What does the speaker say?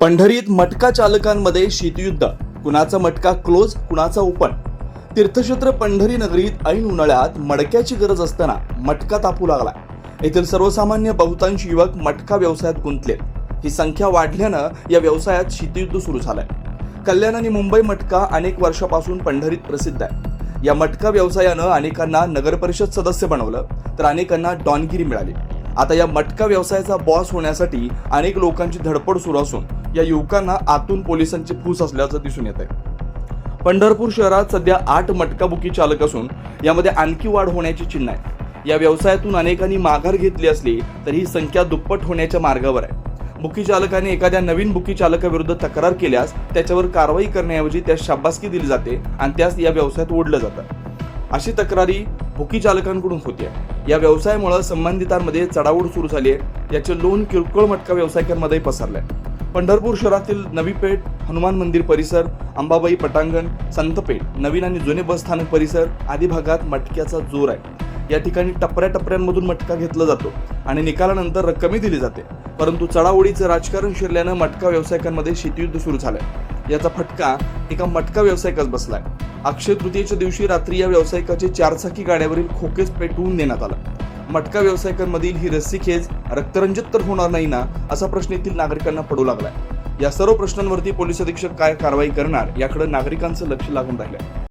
पंढरीत मटका चालकांमध्ये शीतयुद्ध. कुणाचा मटका क्लोज कुणाचा ओपन? तीर्थक्षेत्र पंढरी नगरीत ऐन उन्हाळ्यात मडक्याची गरज असताना मटका तापू लागला. येथील सर्वसामान्य बहुतांश युवक मटका व्यवसायात गुंतले. ही संख्या वाढल्यानं या व्यवसायात शीतयुद्ध सुरू झालंय. कल्याण आणि मुंबई मटका अनेक वर्षापासून पंढरीत प्रसिद्ध आहे. या मटका व्यवसायानं अनेकांना नगरपरिषद सदस्य बनवलं तर अनेकांना डॉनगिरी मिळाली. आता या मटका व्यवसायाचा बॉस होण्यासाठी अनेक लोकांची धडपड सुरू असून या युवकांना आतून पोलिसांची फूस असल्याचं दिसून येत आहे पंढरपूर शहरात सध्या आठ मटकाबुकी चालक असून यामध्ये आणखी वाढ होण्याची चिन्ह आहे या व्यवसायातून अनेकांनी माघार घेतली असली तरी ही संख्या दुप्पट होण्याच्या मार्गावर आहे. बुकी चालकाने एखाद्या नवीन बुकी चालकाविरुद्ध तक्रार केल्यास त्याच्यावर कारवाई करण्याऐवजी त्यास शाबासकी दिली जाते आणि त्यास या व्यवसायात ओढलं जातं. अशी तक्रारी बुकी चालकांकडून आहे या व्यवसायामुळे संबंधितांमध्ये चढाऊड सुरू झाली आहे. याचे लोन किरकोळ मटका व्यावसायिकांमध्ये पसरले पंढरपूर शहरातील नवी पेठ हनुमान मंदिर परिसर अंबाबाई पटांगण संतपेठ नवीन आणि जुने बस स्थानक परिसर आदी भागात मटक्याचा जोर आहे. या ठिकाणी टपऱ्या टपऱ्यांमधून मटका घेतला जातो आणि निकालानंतर रक्कमही दिली जाते. परंतु चढाओढीचं राजकारण शिरल्यानं मटका व्यावसायिकांमध्ये शीतयुद्ध सुरू झालंय. याचा फटका एका मटका व्यावसायिकास बसलाय. अक्षय तृतीयेच्या दिवशी रात्री या व्यावसायिकाचे चारचाकी गाड्यावरील खोकेच पेटवून देण्यात आला. मटका व्यावसायिकांमधील ही रस्सीखेच रक्तरंजित तर होणार नाही ना असा प्रश्न येथील नागरिकांना पडू लागलाय. या सर्व प्रश्नांवरती पोलीस अधीक्षक काय कारवाई करणार याकडे नागरिकांचं लक्ष लागून राहिलंय.